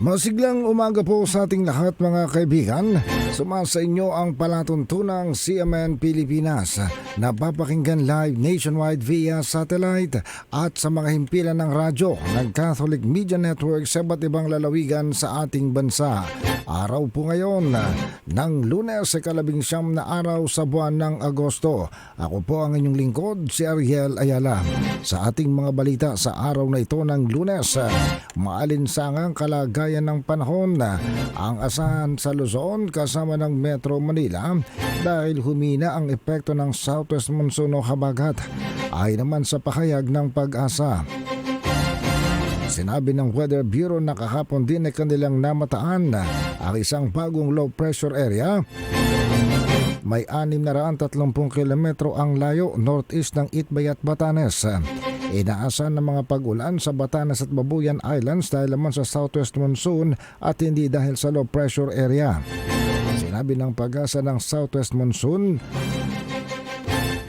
Masiglang umaga po sa ating lahat mga kaibigan. Sumasa inyo ang palatuntunang CMN Pilipinas na papakinggan live nationwide via satellite at sa mga himpilan ng radyo ng Catholic Media Network sa iba't ibang lalawigan sa ating bansa. Araw po ngayon ng lunes sa kalabing siyam na araw sa buwan ng Agosto. Ako po ang inyong lingkod, si Ariel Ayala. Sa ating mga balita sa araw na ito ng lunes, maalinsangang kalagayan ng panahon ang asahan sa Luzon kasama ng Metro Manila dahil humina ang epekto ng Southwest Monsoon o habagat ay naman sa pakayag ng pag-asa. Sinabi ng Weather Bureau na kahapon din ay kanilang namataan ang isang bagong low pressure area may 630 kilometro ang layo northeast ng Itbay at Batanes. Inaasahan ng mga pag-ulan sa Batanes at Babuyan Islands dahil naman sa southwest monsoon at hindi dahil sa low pressure area. Sinabi ng pag-asa ng southwest monsoon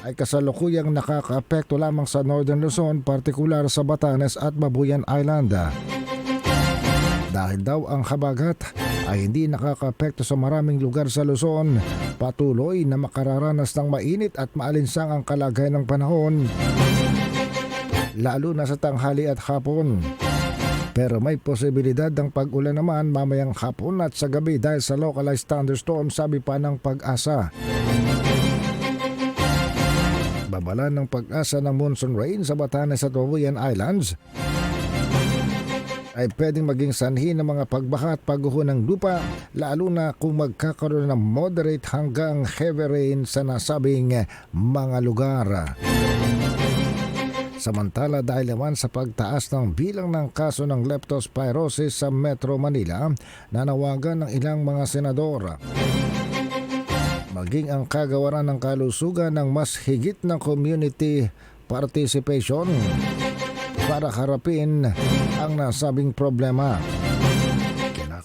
ay kasalukuyang nakakaapekto lamang sa Northern Luzon, partikular sa Batanes at Babuyan Island. Dahil daw ang habagat ay hindi nakakaapekto sa maraming lugar sa Luzon, patuloy na makararanas ng mainit at maalinsang ang kalagayan ng panahon, lalo na sa tanghali at hapon. Pero may posibilidad ng pag-ulan naman mamayang hapon at sa gabi dahil sa localized thunderstorm sabi pa ng pag-asa. Babala ng pag-asa ng monsoon rain sa Batanes at Babuyan Islands ay pwedeng maging sanhi ng mga pagbaha at pagguho ng lupa lalo na kung magkakaroon ng moderate hanggang heavy rain sa nasabing mga lugar. Samantala dahil naman sa pagtaas ng bilang ng kaso ng leptospirosis sa Metro Manila, nanawagan ng ilang mga senador maging ang kagawaran ng kalusugan ng mas higit na community participation para harapin ang nasabing problema.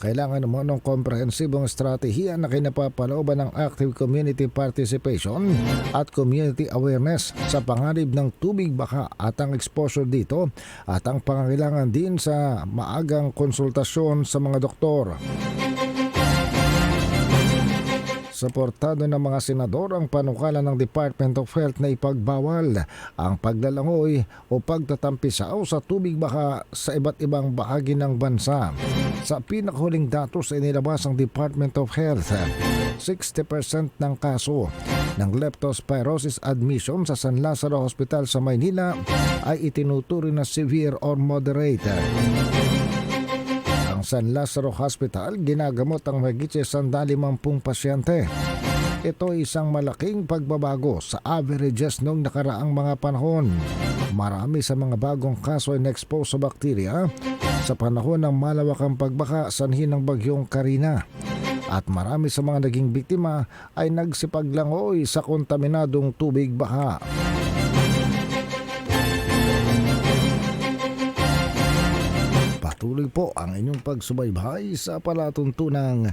Kinakailangan naman ng komprehensibong estratehiya na kinapapalooban ng active community participation at community awareness sa panganib ng tubig baka at ang exposure dito at ang pangangailangan din sa maagang konsultasyon sa mga doktor. Suportado ng mga senador ang panukala ng Department of Health na ipagbawal ang paglalangoy o pagtatampisaw sa tubig baka sa iba't ibang bahagi ng bansa. Sa pinakahuling datos ay nilabas ng Department of Health, 60% ng kaso ng leptospirosis admission sa San Lazaro Hospital sa Maynila ay itinuturo na severe or moderate. Ang San Lazaro Hospital ginagamot ang mahigit sa 150 pasyente. Ito ay isang malaking pagbabago sa averages noong nakaraang mga panahon. Marami sa mga bagong kaso ay na-expose sa bakterya sa panahon ng malawakang pagbaka sanhi ng bagyong Karina. At marami sa mga naging biktima ay nagsipaglangoy sa kontaminadong tubig baha. Patuloy po ang inyong pagsubaybay sa palatuntunang